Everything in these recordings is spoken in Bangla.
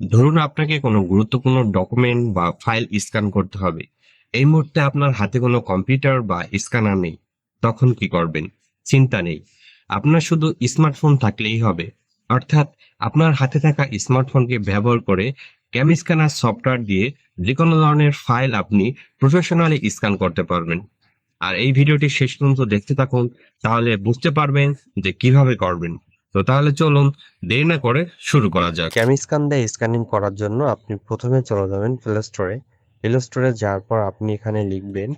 ধরুন আপনাকে কোনো গুরুত্বপূর্ণ ডকুমেন্ট বা ফাইল স্ক্যান করতে হবে। এই মুহূর্তে আপনার হাতে কোনো কম্পিউটার বা স্ক্যানার নেই। তখন কি করবেন? চিন্তা নেই। আপনার শুধু স্মার্টফোন থাকলেই হবে। অর্থাৎ আপনার হাতে থাকা স্মার্টফোনকে ব্যবহার করে ক্যাম স্ক্যানার সফটওয়্যার দিয়ে যে কোনো ধরনের ফাইল আপনি প্রফেশনালি স্ক্যান করতে পারবেন। আর এই ভিডিওটি শেষ পর্যন্ত দেখতে থাকুন, তাহলে বুঝতে পারবেন যে কীভাবে করবেন। তো তাহলে চলুন দেরি না করে শুরু করা যাক। ক্যাম স্ক্যান দিয়ে স্ক্যানিং করার জন্য আপনি প্রথমে চলে যাবেন প্লে স্টোরে প্লে স্টোরে যাওয়ার পর আপনি এখানে লিখবেন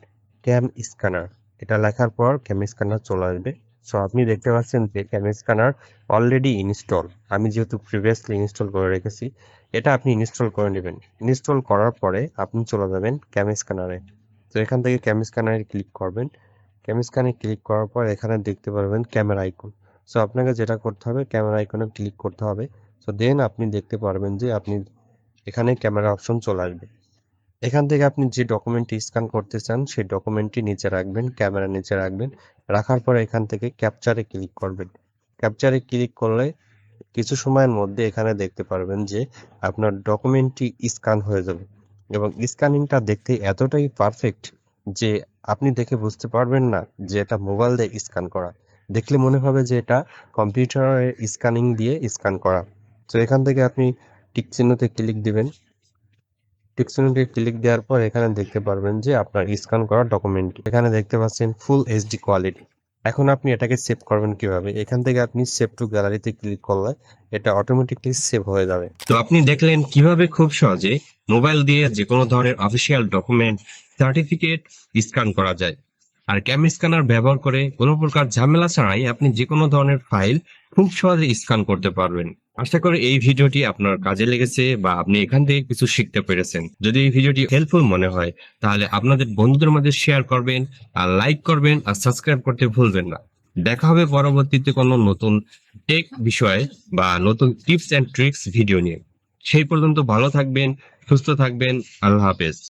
ক্যাম স্ক্যানার এটা লেখার পর ক্যাম স্ক্যানার চলে আসবে। সো আপনি দেখতে পাচ্ছেন যে ক্যাম স্ক্যানার অলরেডি ইনস্টল আমি যেহেতু প্রিভিয়াসলি ইনস্টল করে রেখেছি, এটা আপনি ইনস্টল করে নেবেন। ইনস্টল করার পরে আপনি চলে যাবেন ক্যাম স্ক্যানারে তো এখান থেকে ক্যাম স্ক্যানারে ক্লিক করবেন। ক্যাম স্ক্যানে ক্লিক করার পর এখানে দেখতে পারবেন ক্যামেরা আইকন সো আপনাকে যেটা করতে হবে ক্যামেরা আইকনে ক্লিক করতে হবে। সো দেন আপনি দেখতে পারবেন যে আপনি এখানে ক্যামেরা অপশন চলে আসবে। এখান থেকে আপনি যে ডকুমেন্টটি স্ক্যান করতে চান, সেই ডকুমেন্টটি নিচে রাখবেন ক্যামেরা নিচে রাখবেন। রাখার পরে এখান থেকে ক্যাপচারে ক্লিক করবেন। ক্যাপচারে ক্লিক করলে কিছু সময়ের মধ্যে এখানে দেখতে পারবেন যে আপনার ডকুমেন্টটি স্ক্যান হয়ে যাবে। এবং স্ক্যানিংটা দেখতে এতটাই পারফেক্ট যে আপনি দেখে বুঝতে পারবেন না যে এটা মোবাইল দিয়ে স্ক্যান করা। দেখলে মনে হবে যে এটা কম্পিউটারে স্ক্যানিং দিয়ে স্ক্যান করা। তো এখান থেকে আপনি টিক চিহ্নতে ক্লিক দিবেন। টিক চিহ্নতে ক্লিক দেওয়ার পর এখানে দেখতে পারবেন যে আপনার স্ক্যান করা ডকুমেন্ট এখানে দেখতে পাচ্ছেন ফুল এইচডি কোয়ালিটি এখন আপনি এটাকে সেভ করবেন কীভাবে? এখান থেকে আপনি সেভ টু গ্যালারিতে ক্লিক করলে এটা অটোমেটিকলি সেভ হয়ে যাবে। তো আপনি দেখলেন কীভাবে খুব সহজে মোবাইল দিয়ে যে কোনো ধরনের অফিসিয়াল ডকুমেন্ট সার্টিফিকেট স্ক্যান করা যায়। আর ক্যাম স্ক্যানার ব্যবহার করে কোনো প্রকার ঝামেলা ছাড়াই আপনি যে কোনো ধরনের ফাইল খুব সহজে স্ক্যান করতে পারবেন। আশা করি এই ভিডিওটি আপনার কাজে লেগেছে বা আপনি এখান থেকে কিছু শিখতে পেরেছেন। যদি এই ভিডিওটি হেল্পফুল মনে হয়, তাহলে আপনাদের বন্ধুদের মধ্যে শেয়ার করবেন, আর লাইক করবেন, আর সাবস্ক্রাইব করতে ভুলবেন না। দেখা হবে পরবর্তীতে কোনো নতুন টেক বিষয়ে বা নতুন টিপস অ্যান্ড ট্রিক্স ভিডিও নিয়ে। সেই পর্যন্ত ভালো থাকবেন, সুস্থ থাকবেন, আল্লাহ হাফেজ।